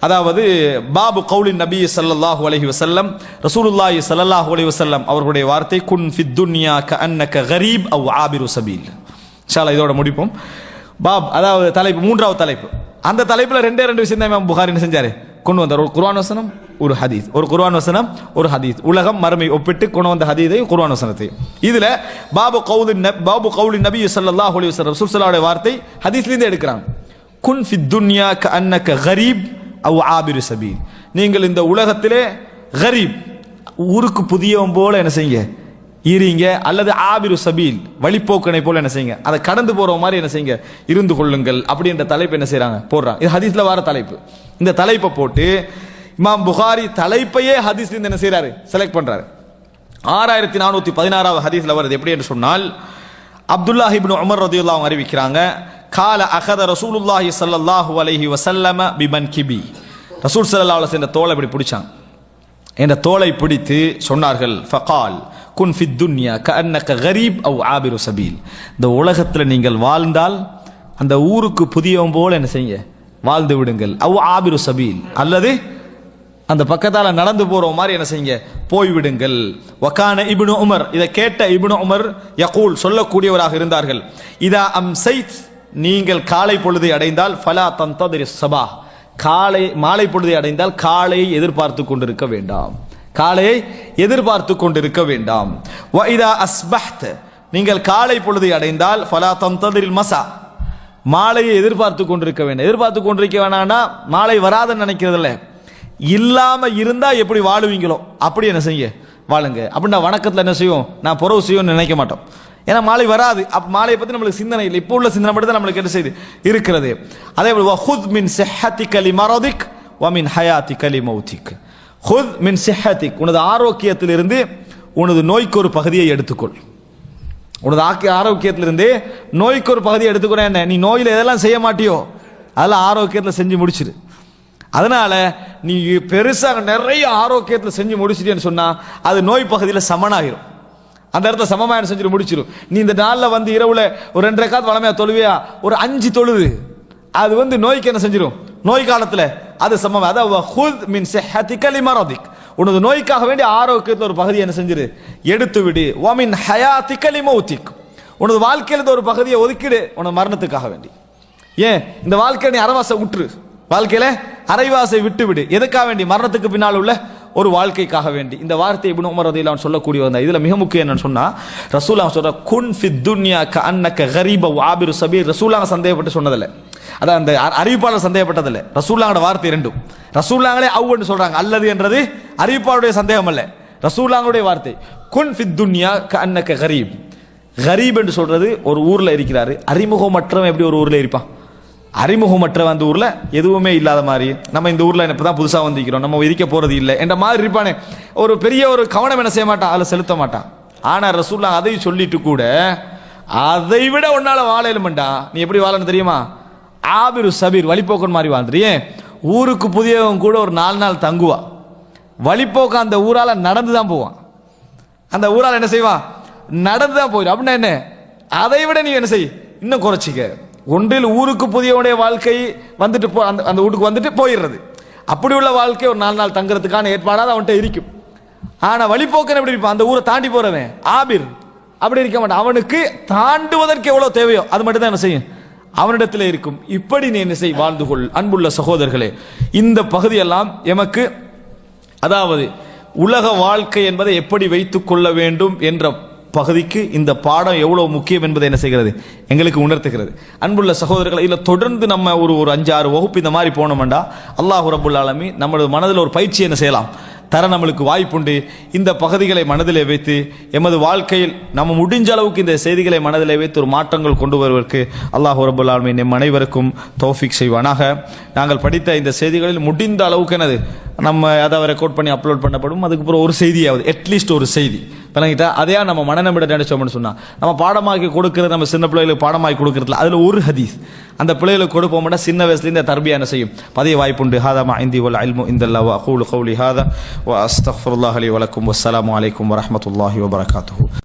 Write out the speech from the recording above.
அதாவது பாபு கவுலின் நபி சல்லாஹு அலஹி வசல்லம் ரசூலுல்லாஹி ஸல்லல்லாஹு அலி வசல்லம் அவர்களுடைய வார்த்தை குன் ஃபித் துன்யா க அன்னக கரீப் அவ் ஆபிரு சபீல். இன்ஷால்லா இதோட முடிப்போம். பாப் அதாவது தலைப்பு மூன்றாவது தலைப்பு. அந்த தலைப்பில் ரெண்டே ரெண்டு விஷயம் தான் புகார் புகாரி என்ன செஞ்சாரு. கொண்டு வந்தார். ஒரு குர்ஆன் வசனம் ஒரு ஹதீஸ். ஒரு குர்ஆன் வசனம் ஒரு ஹதீஸ். உலகம் மறுமை ஒப்பிட்டு கொண்டு வந்த ஹதீதையும் குர்ஆன் வசனத்தையும் இதில் பாபு கவுது பாபு கவுலி நபி சல்லாஹ் அலி வஸல்லம் ரசூல் வார்த்தை ஹதீஸ்லேருந்து எடுக்கிறாங்க. குன் ஃபித் துன்யா க அன்னக கரீப் அவ் ஆபிரு சபீல். நீங்கள் இந்த உலகத்திலே கரீப் ஊருக்கு புதியவன் போல என்ன செய்யுங்க? இருங்க. அல்லது ஆபிரு சபீல் வழிப்போக்கனை போல என்ன செய்யுங்க? அதை கடந்து போற மாதிரி என்ன செய்யுங்க? இருந்து கொள்ளுங்கள் அப்படின்ற தலைப்பு என்ன செய்யறாங்க போடுறாங்க. இது ஹதீஸ்ல வர தலைப்பு. இந்த தலைப்பை போட்டு இமாம் புகாரி தலைப்பையே ஹதீஸ்ல இருந்து என்ன செய்யறாரு செலக்ட் பண்றாரு. ஆறாயிரத்தி நானூத்தி பதினாறாவது ஹதீஸ்ல வருது எப்படி என்று சொன்னால் அப்துல்லா இப்னு உமர் ரதியுல்லா அவங்க அறிவிக்கிறாங்க கால அகத ரசூலுல்லாஹி சல்லாஹு அலஹி வசல்லம பிமன் கிபி. ரசூல் சல்லா அலைஹி வஸல்லம் தோலை இப்படி பிடிச்சாங்க. என்ற தோலை பிடித்து சொன்னார்கள் ஃபகால் குன் ஃபித் துன்யா கஅன்னக கரீப் அவ் ஆபிரு சபீல். இந்த உலகத்தில் நீங்கள் வாழ்ந்தால் அந்த ஊருக்கு புதியவன் போல் என்ன செய்யுங்க? வாழ்ந்து விடுங்கள். அவ் ஆபிரு சபீல். அல்லது அந்த பக்கத்தால் நடந்து போகிற மாதிரி என்ன செய்யுங்க? போய்விடுங்கள் வக்கான இப்னு உமர். இதை கேட்ட இப்னு உமர் யகூல் சொல்லக்கூடியவராக இருந்தார்கள். இதா அம் சைத் நீங்கள் காலை பொழுதை அடைந்தால் ஃபலா தந்ததிரி சபா. காலை மாலை பொழுதை அடைந்தால் காலையை எதிர்பார்த்து கொண்டிருக்க வேண்டாம். காலையை எதிர்பார்த்து கொண்டிருக்க வேண்டாம். வைதா அஸ்பஹ்த். நீங்கள் காலை பொழுதை அடைந்தால் ஃபலா தந்ததிரில் மசா. மாலையை எதிர்பார்த்து கொண்டிருக்க வேண்டும். எதிர்பார்த்து கொண்டிருக்க வேணாம்னா மாலை வராதுன்னு நினைக்கிறதில்ல. இல்லாமல் இருந்தால் எப்படி வாழுவீங்களோ? அப்படி என்ன செய்ய வாழுங்க. அப்படின்னா வணக்கத்தில் என்ன செய்யும் நான் புறவு செய்யும்னு நினைக்க மாட்டோம். ஏன்னா மாலை வராது. அப்போ மாலையை பற்றி நம்மளுக்கு சிந்தனை இல்லை. இப்போ உள்ள சிந்தனை மட்டும் தான் நம்மளுக்கு என்ன செய்து இருக்கிறது. அதே போல் ஹுத் மின் செஹத்தி கலி மரதிக் வ மின் ஹயாத்தி கலி மௌத்திக். ஹுத் மின் செஹத்திக் உனது ஆரோக்கியத்திலிருந்து உனது நோய்க்கு ஒரு பகுதியை எடுத்துக்கொள். உனது ஆக்கிய ஆரோக்கியத்திலிருந்து நோய்க்கு ஒரு பகுதியை எடுத்துக்கிறேன் என்ன நீ நோயில் எதெல்லாம் செய்ய மாட்டியோ அதெல்லாம் ஆரோக்கியத்தில் செஞ்சு முடிச்சிரு. அதனால நீ பெருசாக நிறைய ஆரோக்கியத்தில் செஞ்சு முடிச்சிட்டேன்னு சொன்னால் அது நோய் பகுதியில் சமனாயிரும். அந்த இடத்துல சமமாயிரம் செஞ்சு முடிச்சிடும் நீ இந்த நாளில் வந்து இரவுல ஒரு ரெண்டரை காத்து வளமையா தொழுவியா? ஒரு அஞ்சு தொழுது. அது வந்து நோய்க்கு என்ன செஞ்சிடும் நோய் காலத்தில் அது சமம். அதாவது ஹுத் மின் சிஹத்திக உனது நோய்க்காக வேண்டி ஆரோக்கியத்தில் ஒரு பகுதியை என்ன செஞ்சிரு? எடுத்து விடு வமின் ஹயாத்திக மௌத்திக் உனது வாழ்க்கையில் ஒரு பகுதியை ஒதுக்கிடு உனது மரணத்துக்காக வேண்டி. ஏன்? இந்த வாழ்க்கையை நீ அறவாசை விட்டுரு வாழ்க்கையில் அரைவாசை விட்டு விடு எதுக்காக வேண்டி? மரணத்துக்கு பின்னால் உள்ள ஒரு வாழ்க்கைக்காக வேண்டி. இந்த வார்த்தை இப்னு உமர் ரதியல்லாஹு சொல்லக்கூடிய வந்த இதில் மிக முக்கியம் என்னன்னு சொன்னால் ரசூலா சொல்கிற குன் ஃபித் துன்யா க அன்னக்க கரீப ஆபிரு சபீர். ரசூலாங்க சந்தேகப்பட்டு சொன்னதில்லை. அதான் அந்த அறிவிப்பாளர் சந்தேகப்பட்டதில்லை. ரசூலாங்கட வார்த்தை ரெண்டும் ரசூலாங்களே அவுன்னு சொல்கிறாங்க அல்லது என்றது அறிவிப்பாளருடைய சந்தேகம் அல்ல. ரசூலாங்களுடைய வார்த்தை குன் ஃபித் துன்யா க அன்னக்க கரீப். கரீப் என்று சொல்கிறது ஒரு ஊரில் இருக்கிறாரு. அறிமுகமற்றவன் எப்படி ஒரு ஊரில் இருப்பான்? அறிமுகமற்ற அந்த ஊரில் எதுவுமே இல்லாத மாதிரி. நம்ம இந்த ஊரில் இப்போ தான் புதுசாக வந்திருக்கிறோம். நம்ம விதிக்க போகிறது இல்லை. என்ற மாதிரி இருப்பானே. ஒரு பெரிய ஒரு கவனம் என்ன செய்ய மாட்டான்? அதில் செலுத்த மாட்டான். ஆனால் ரசூல்லா அதையும் சொல்லிட்டு கூட அதை விட உன்னால வாழலுமெண்டா நீ எப்படி வாழணும் தெரியுமா? ஆபிரு சபீர் வழிபோக்கன் மாதிரி வாழ்ந்துரு ஊருக்கு புதியவன் கூட ஒரு நாலு நாள் தங்குவா. வழிபோக்க அந்த ஊரால் நடந்து தான் போவான். அந்த ஊரால் என்ன செய்வான்? நடந்து தான் போயிடும். அப்படின்னா என்ன? அதை விட நீ என்ன செய்? இன்னும் குறைச்சிக்க. ஒன்றில் ஊருக்கு புதியவனுடைய வாழ்க்கை வந்துட்டு போ அந்த அந்த வீட்டுக்கு வந்துட்டு போயிடுறது. அப்படி உள்ள வாழ்க்கை ஒரு நாலு நாள் தங்குறதுக்கான ஏற்பாடாக அவன்கிட்ட இருக்கும். ஆனால் வழிபோக்கன் எப்படி இருப்பான்? அந்த ஊரை தாண்டி போகிறவன் ஆபிர். அப்படி இருக்க மாட்டான். அவனுக்கு தாண்டுவதற்கு எவ்வளோ தேவையோ அது மட்டும் தான் என்ன செய்யும்? அவனிடத்தில் இருக்கும். இப்படி நீ என்ன செய்? வாழ்ந்து கொள். அன்புள்ள சகோதரர்களே இந்த பகுதியெல்லாம் எமக்கு அதாவது உலக வாழ்க்கை என்பதை எப்படி வைத்துக் கொள்ள வேண்டும் என்ற பகுதிக்கு இந்த பாடம் எவ்வளவு முக்கியம் என்பதை என்ன செய்கிறது? எங்களுக்கு உணர்த்துகிறது. அன்புள்ள சகோதரர்களை இதில் தொடர்ந்து நம்ம ஒரு ஒரு அஞ்சு ஆறு வகுப்பு இந்த மாதிரி போனோம்டா அல்லாஹ் ரபுல் ஆலமி நம்மளது மனதில் ஒரு பயிற்சி என்ன செய்யலாம்? தர நம்மளுக்கு வாய்ப்புண்டு. இந்த பகுதிகளை மனதில் வைத்து எமது வாழ்க்கையில் நம்ம முடிஞ்ச அளவுக்கு இந்த செய்திகளை மனதில் வைத்து ஒரு மாற்றங்கள் கொண்டு வருவதற்கு அல்லாஹ் ரபுல் ஆலமின் நம் அனைவருக்கும் தோஃபிக் செய்வானாக. நாங்கள் படித்த இந்த செய்திகளில் முடிந்த அளவுக்கு என்னது? நம்ம அதை ரெக்கார்ட் பண்ணி அப்லோட் பண்ணப்படும். அதுக்கப்புறம் ஒரு செய்தியாவது அட்லீஸ்ட் ஒரு செய்தி. விளங்கிட்டா அதையா நம்ம மனநம்பிட நினைச்சோம்னு சொன்னா நம்ம பாடமாக்கி கொடுக்கிறது நம்ம சின்ன பிள்ளைகளுக்கு பாடமாக்கி கொடுக்கறதுல அதில் ஒரு ஹதீஸ். அந்த பிள்ளைகளுக்கு கொடுப்போம்னா சின்ன வயசுல இந்த தர்பியா என்ன செய்யும்? பதிய வாய்ப்புண்டு. ஹாதா மா இந்தி வல் அல்மு இந்த வ அகூலு கௌலி ஹாதா. வ அஸ்தக்ஃபிருல்லாஹ் வலக்கும் வசலாம் வலைக்கும் வரமத்துல்லாஹி வபரகாத்து